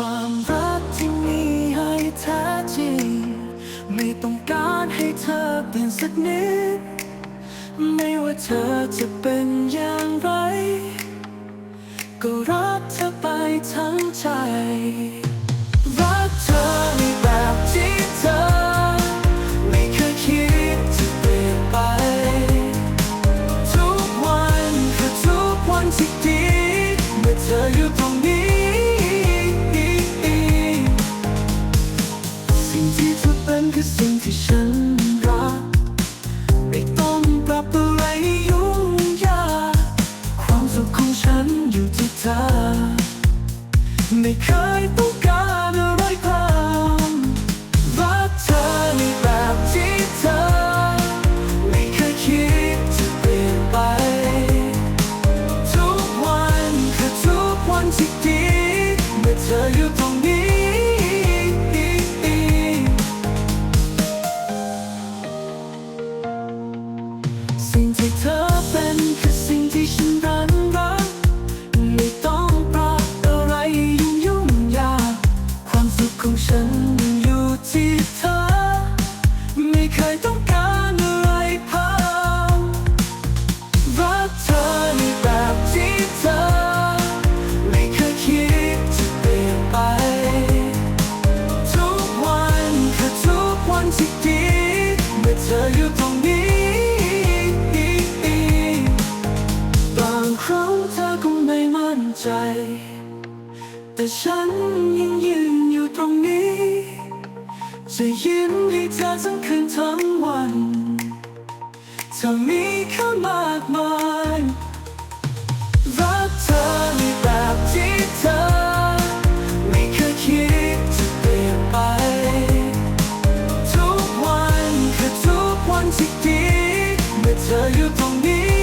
ความรักที่มีให้แท้จริง ไม่ต้องการให้เธอเปลี่ยนสักนิด ไม่ว่าเธอจะเป็นอย่างไร ก็รักเธอ me. come เธออยู่ตรงนี้ บางครั้งเธอก็ไม่มั่นใจ แต่ฉันยังยืนอยู่ตรงนี้ จะยิ้มให้เธอทั้งคืนทั้งวันเธอมีค่ามากมาย 这个痛你。